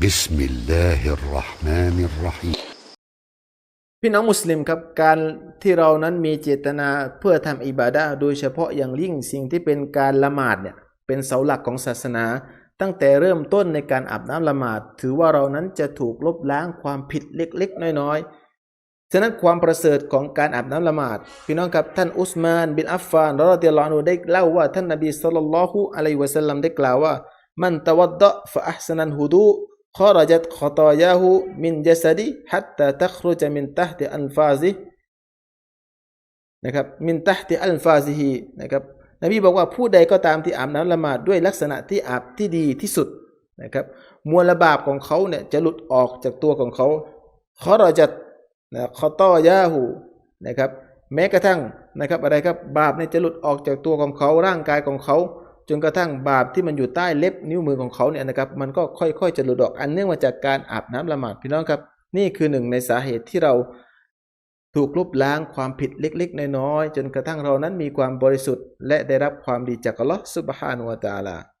بسم الله الرحمن الرحيم พี่น้องมุสลิมครับการที่เรานั้นมีเจตนาเพื่อทำอิบาดะห์โดยเฉพาะอย่างยิ่งสิ่งที่เป็นการละหมาดเนี่ยเป็นเสาหลักของศาสนา ตั้งแต่เริ่มต้นในการอาบน้ำละหมาด ถือว่าเรานั้นจะถูกลบล้างความผิดเล็กๆ น้อยๆฉะนั้นความประเสริฐของการอาบน้ำละหมาด พี่น้องครับท่านอุสมานบินอัฟฟานรอฎิยัลลอฮุอันฮุได้เล่าว่าท่านนบีศ็อลลัลลอฮุอะลัยฮิวะซัลลัมได้กล่าวว่า มันตะวัดดะฟะอัห์ซะนันฮุดู ขอรจัดขอตอยาหูมินยาสดีฮัตตาตัครูจามินตัฮติอันฟาซินะครับมินตัฮติอันฟาซิฮีนะครับนบีบอกว่าผู้ใดก็ตามที่อาบน้ำละหมาดด้วยลักษณะที่อาบที่ดีที่สุดนะครับมวลบาปของเขาเนี่ยจะหลุดออกจากตัวของเขาขอรจัดนะขอตอยาหูนะครับแม้กระทั่งนะครับอะไรครับบาปเนี่ยจะหลุดออกจากตัวของเขาร่างกายของเขา จนกระทั่งบาปที่มันอยู่ใต้เล็บนิ้วมือของเขาเนี่ยนะครับ มันก็ค่อยๆจะหลุดออกอันเนื่องมาจากการอาบน้ำละหมาดพี่น้องครับ นี่คือหนึ่งในสาเหตุที่เราถูกลบล้างความผิดเล็กๆ น้อยๆจนกระทั่งเรานั้นมีความบริสุทธิ์ และได้รับความดีจากอัลลอฮฺสุบฮานุวะตาลา